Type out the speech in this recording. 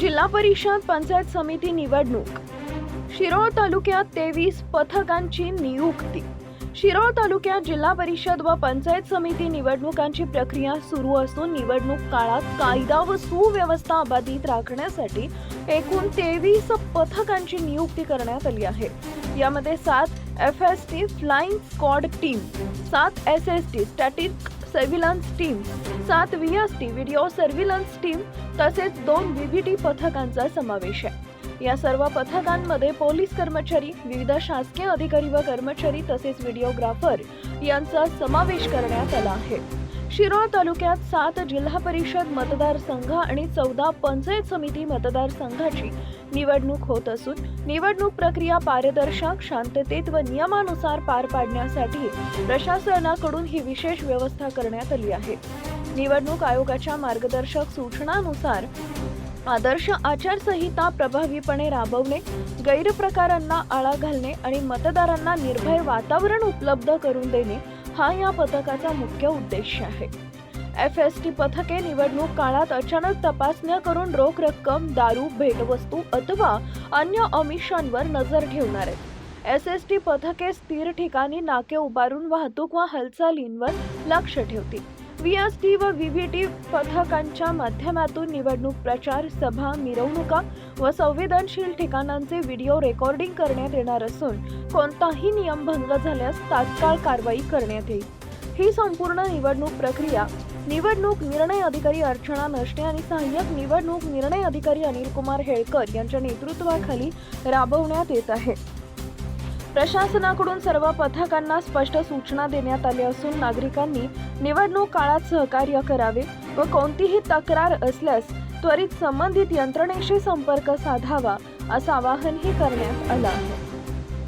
जिल्हा परिषद पंचायत समिती निवडणूक. शिरोळ तालुक्यात तेवीस पथकांची नियुक्ती. शिरोळ तालुक्यात जिल्हा परिषद व पंचायत समिती निवडणुकांची प्रक्रिया सुरू असून निवडणूक काळात कायदा व सुव्यवस्था अबाधित राखण्यासाठी एकूण तेवीस पथकांची नियुक्ती करण्यात आली आहे. यामध्ये सात F S T flying squad team सात S S T static surveillance team सात V S T video surveillance team तसेच दोन व्हीव्हीटी पथकांचा समावेश आहे. या सर्व पथकांमध्ये पोलीस कर्मचारी विविध शासकीय अधिकारी व कर्मचारी तसेच व्हिडिओग्राफर यांचा समावेश करण्यात आला आहे. शिरोळ तालुक्यात सात जिल्हा परिषद मतदारसंघ आणि चौदा पंचायत समिती मतदारसंघाची निवडणूक होत असून निवडणूक प्रक्रिया पारदर्शक शांततेत व नियमानुसार पार पाडण्यासाठी प्रशासनाकडून ही विशेष व्यवस्था करण्यात आली आहे. निवडणूक आयोगाच्या मार्गदर्शक सूचनानुसार आदर्श आचारसंहिता प्रभावीपणे राबवणे गैरप्रकारांना आळा घालणे आणि मतदारांना निर्भय वातावरण उपलब्ध करून देणे हा या पथकाचा मुख्य उद्देश आहे. एफ एस टी पथके निवडणूक काळात अचानक तपासण्या करून रोख रक्कम दारू भेटवस्तू अथवा अन्य अमिषांवर नजर ठेवणार आहेत. एस एस टी पथके स्थिर ठिकाणी नाके उभारून वाहतूक व हालचालींवर लक्ष ठेवतील. व्हीएसटी एस टी व व्हीव्हीटी व्ही टी पथकांच्या माध्यमातून निवडणूक प्रचार सभा मिरवणुका व संवेदनशील ठिकाणांचे व्हिडिओ रेकॉर्डिंग करण्यात येणार असून कोणताही नियमभंग झाल्यास तात्काळ कारवाई करण्यात येईल. ही संपूर्ण निवडणूक प्रक्रिया निवडणूक निर्णय अधिकारी अर्चना नष्टे आणि सहाय्यक निवडणूक निर्णय अधिकारी अनिल कुमार हेळकर यांच्या नेतृत्वाखाली राबवण्यात येत आहे. प्रशासनाकडून सर्व पथकांना स्पष्ट सूचना देण्यात आल्या असून नागरिकांनी निवडणूक काळात सहकार्य करावे व कोणतीही तक्रार असल्यास त्वरित संबंधित यंत्रणेशी संपर्क साधावा असं आवाहनही करण्यात आलं आहे.